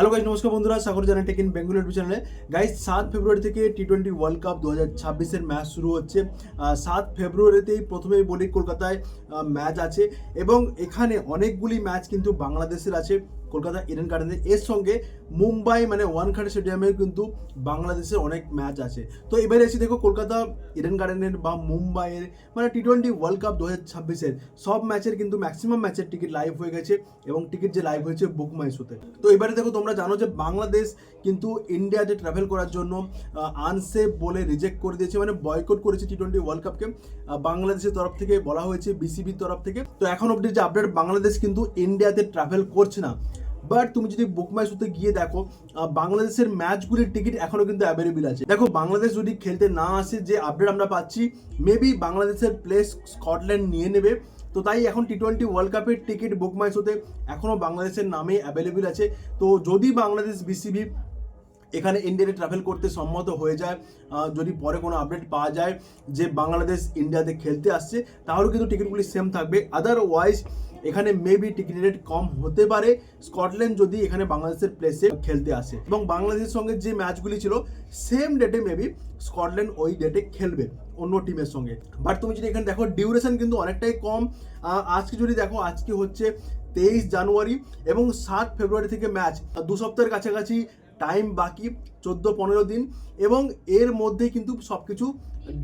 Hello guys নমস্কার বন্ধুরা Sagar Jana tech in Bengal YouTube চ্যানেলে গাইজ সাত ফেব্রুয়ারি থেকে টি টোয়েন্টি ওয়ার্ল্ড কাপ দু হাজার ছাব্বিশের ম্যাচ শুরু হচ্ছে। সাত ফেব্রুয়ারিতেই প্রথমেই বলি, কলকাতায় ম্যাচ আছে। এবং এখানে অনেকগুলি ম্যাচ কিন্তু বাংলাদেশের আছে। কলকাতা ইডেন গার্ডেনে এর সঙ্গে মুম্বাই মানে ওয়ানখানে স্টেডিয়ামেও কিন্তু বাংলাদেশের অনেক ম্যাচ আছে। তো এবারে এসে দেখো কলকাতা ইডেন গার্ডেনের বা মুম্বাইয়ের মানে টি টোয়েন্টি ওয়ার্ল্ড কাপ দু হাজার ছাব্বিশের সব ম্যাচের কিন্তু ম্যাক্সিমাম ম্যাচের টিকিট লাইভ হয়ে গেছে এবং টিকিট যে লাইভ হয়েছে বুক মাই শোতে তো। এবারে দেখো তোমরা জানো যে বাংলাদেশ কিন্তু ইন্ডিয়াতে ট্রাভেল করার জন্য আনসেফ বলে রিজেক্ট করে দিয়েছে মানে বয়কট করেছে টি টোয়েন্টি ওয়ার্ল্ড কাপকে বাংলাদেশের তরফ থেকে বলা হয়েছে বিসিবির তরফ থেকে। তো এখন অবধি যে আপডেট বাংলাদেশ কিন্তু ইন্ডিয়াতে ট্রাভেল করছে না। বাট তুমি যদি বুক মাই শোতে গিয়ে দেখো বাংলাদেশের ম্যাচগুলির টিকিট এখনও কিন্তু অ্যাভেলেবেল আছে। দেখো, বাংলাদেশ যদি খেলতে না আসে যে আপডেট আমরা পাচ্ছি মেবি বাংলাদেশের প্লেস স্কটল্যান্ড নিয়ে নেবে। তো তাই এখন টি টোয়েন্টি ওয়ার্ল্ড কাপের টিকিট বুক মাই শোতে এখনও বাংলাদেশের নামে অ্যাভেলেবেল আছে। তো যদি বাংলাদেশ বিসিবি এখানে ইন্ডিয়াতে ট্রাভেল করতে সম্মত হয়ে যায় যদি পরে কোনো আপডেট পাওয়া যায় যে বাংলাদেশ ইন্ডিয়াতে খেলতে আসছে, তাহলে কিন্তু টিকিটগুলি সেম থাকবে। আদারওয়াইজ এখানে মেবি টিকিট রেট কম হতে পারে। স্কটল্যান্ড যদি এখানে বাংলাদেশের প্লেসে খেলতে আসে। এবং বাংলাদেশের সঙ্গে যে ম্যাচগুলি ছিল সেম ডেটে মেবি স্কটল্যান্ড ওই ডেটে খেলবে অন্য টিমের সঙ্গে। বাট তুমি যদি এখানে দেখো ডিউরেশন কিন্তু অনেকটাই কম। আজকে যদি দেখো, আজকে হচ্ছে তেইশ জানুয়ারি এবং সাত ফেব্রুয়ারি থেকে ম্যাচ দু সপ্তাহের কাছাকাছি টাইম বাকি, চোদ্দ, পনেরো দিন এবং এর মধ্যে কিন্তু সব কিছু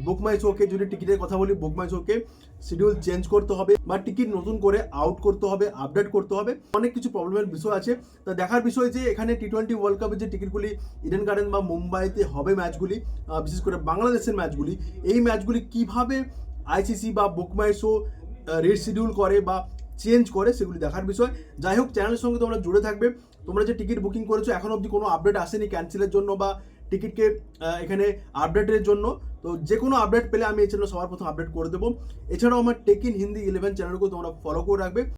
বুক মাই শোকে যদি টিকিটের কথা বলি বুকমাই শোকে শিডিউল চেঞ্জ করতে হবে বা টিকিট নতুন করে আউট করতে হবে আপডেট করতে হবে। অনেক কিছু প্রবলেমের বিষয় আছে। তো দেখার বিষয় যে, এখানে টি টোয়েন্টি ওয়ার্ল্ড কাপের যে টিকিটগুলি ইডেন গার্ডেন বা মুম্বাইতে হবে ম্যাচগুলি বিশেষ করে বাংলাদেশের ম্যাচগুলি এই ম্যাচগুলি কীভাবে আইসিসি বা বুক মাই শো রিশিডিউল করে বা চেঞ্জ করে সেগুলি দেখার বিষয়। যাই হোক চ্যানেলের সঙ্গে তোমরা জুড়ে থাকবে। তোমরা যে টিকিট বুকিং করেছ, এখন অবধি কোনো আপডেট আসেনি ক্যান্সেলের জন্য বা টিকিটকে এখানে আপডেটের জন্য। তো যে কোনো আপডেট পেলে আমি এই চ্যানেল সবার প্রথম আপডেট করে দেবো। এছাড়াও আমার টেক ইন হিন্দি ইলেভেন চ্যানেলকেও তোমরা ফলো করে রাখবে।